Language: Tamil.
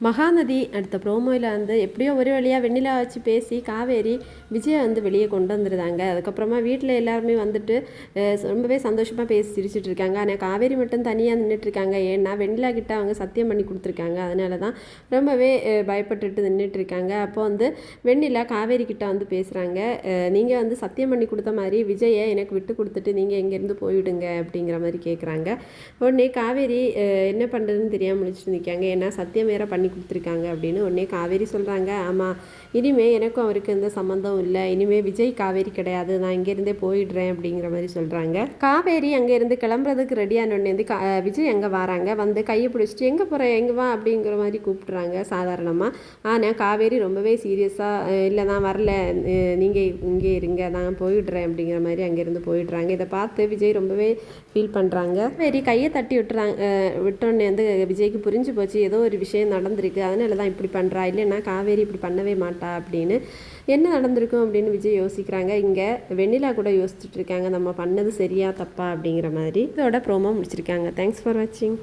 மகாநதி அடுத்த ப்ரோமோயில் வந்து எப்படியோ ஒரு வழியாக வெண்ணிலா வச்சு பேசி காவேரி விஜயை வந்து வெளியே கொண்டு வந்துருந்தாங்க. அதுக்கப்புறமா வீட்டில் எல்லாருமே வந்துட்டு ரொம்பவே சந்தோஷமாக பேசி சிரிச்சிட்டு இருக்காங்க. ஆனால் காவேரி மட்டும் தனியாக நின்றுட்டு இருக்காங்க. ஏன்னா வெண்ணிலா கிட்ட அவங்க சத்தியம் பண்ணி கொடுத்துருக்காங்க. அதனால தான் ரொம்பவே பயப்பட்டுட்டு நின்றுட்டு இருக்காங்க. அப்போ வந்து வெண்ணிலா காவேரி கிட்ட வந்து பேசுகிறாங்க நீங்கள் வந்து சத்தியம் பண்ணி கொடுத்த மாதிரி விஜயை எனக்கு விட்டு கொடுத்துட்டு நீங்கள் இங்கேருந்து போயிடுங்க அப்படிங்கிற மாதிரி கேட்குறாங்க உடனே காவேரி என்ன பண்ணுறதுன்னு தெரியாமல் முடிச்சுட்டு நிற்காங்க ஏன்னா சத்தியம் வேற பண்ணி கொடுத்துருக்காங்க அப்படின்னு உடனே காவேரி சொல்கிறாங்க ஆமாம் இனிமே எனக்கும் அவருக்கு எந்த சம்மந்தம் இல்லை. இனிமேல் விஜய் காவேரி கிடையாது. நான் இங்கேருந்தே போயிடுறேன் அப்படிங்கிற மாதிரி சொல்கிறாங்க காவேரி அங்கேருந்து கிளம்புறதுக்கு ரெடியான உடனே வந்து கா- விஜய் அங்கே வராங்க. வந்து கையை பிடிச்சிட்டு எங்கே போகிற எங்கே வா? அப்படிங்கிற மாதிரி கூப்பிட்றாங்க சாதாரணமாக ஆனால் காவேரி ரொம்பவே சீரியஸாக இல்லை நான் வரல. நீங்கள் இங்கே இருங்க. நான் போயிடுறேன் அப்படிங்கிற மாதிரி அங்கேருந்து போயிடுறாங்க. இதை பார்த்து விஜய் ரொம்பவே ஃபீல் பண்ணுறாங்க காவேரி கையை தட்டி விட்டுறாங்க. விட்டோன்னே வந்து விஜய்க்கு புரிஞ்சு போச்சு. ஏதோ ஒரு விஷயம் நடந்து நடந்திருக்கு. அதனால தான் இப்படி பண்ணுறா இல்லைன்னா காவேரி இப்படி பண்ணவே மாட்டா அப்படின்னு. என்ன நடந்திருக்கும் அப்படின்னு விஜய் யோசிக்கிறாங்க. இங்கே வெண்ணிலா கூட யோசிச்சுட்டு இருக்காங்க. நம்ம பண்ணது சரியா தப்பா அப்படிங்கிற மாதிரி. இதோட ப்ரோமோ முடிச்சிருக்காங்க. தேங்க்ஸ் ஃபார் வாட்சிங்